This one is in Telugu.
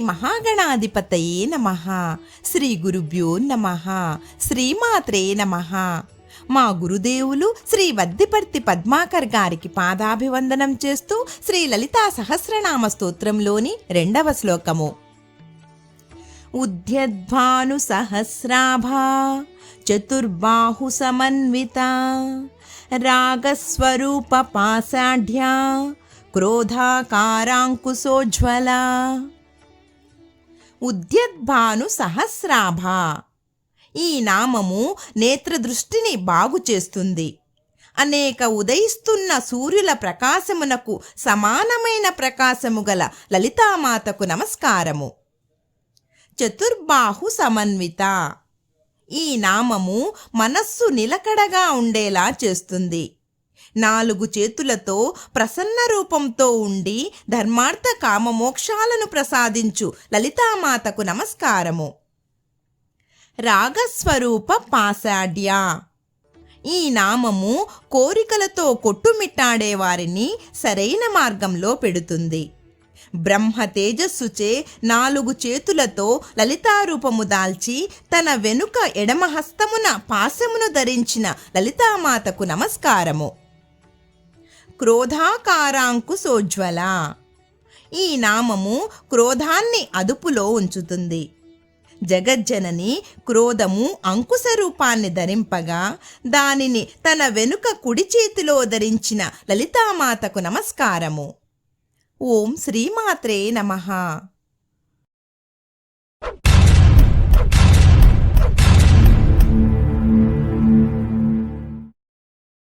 మహాగణాధిపతయే నమ. శ్రీ గురుభ్యో నమ. శ్రీమాత్రే నమ. మా గురుదేవులు శ్రీ వద్దిపర్తి పద్మాకర్ గారికి పాదాభివందనం చేస్తూ శ్రీ లలితా సహస్రనామ స్తోత్రంలోని రెండవ శ్లోకము. ఉద్యద్భాను సహస్రాభా చతుర్బాహు సమన్విత రాగస్వరూప పాసాఢ్యా క్రోధాకారాంకుశోజ్వల ఉద్యద్భాను సహస్రాభ. ఈ నామము నేత్రదృష్టిని బాగు చేస్తుంది. అనేక ఉదయిస్తున్న సూర్యుల ప్రకాశమునకు సమానమైన ప్రకాశము గల లలితామాతకు నమస్కారము. చతుర్బాహు సమన్విత. ఈ నామము మనస్సు నిలకడగా ఉండేలా చేస్తుంది. నాలుగు చేతులతో ప్రసన్న రూపంతో ఉండి ధర్మార్థ కామమోక్షాలను ప్రసాదించు లలితామాతకు నమస్కారము. రాగస్వరూప పాసాడ్య ఈ నామము కోరికలతో కొట్టుమిట్టాడే వారిని సరైన మార్గంలో పెడుతుంది. బ్రహ్మ తేజస్సుచే నాలుగు చేతులతో లలితారూపము దాల్చి తన వెనుక ఎడమహస్తమున పాశమును ధరించిన లలితామాతకు నమస్కారము. క్రోధాకారాంకు సోజ్వల. ఈ నామము క్రోధాన్ని అదుపులో ఉంచుతుంది. జగజ్జనని క్రోధము అంకుశ రూపాన్ని ధరింపగా దానిని తన వెనుక కుడి చేతిలో ధరించిన లలితామాతకు నమస్కారము. ఓం శ్రీమాత్రే నమః.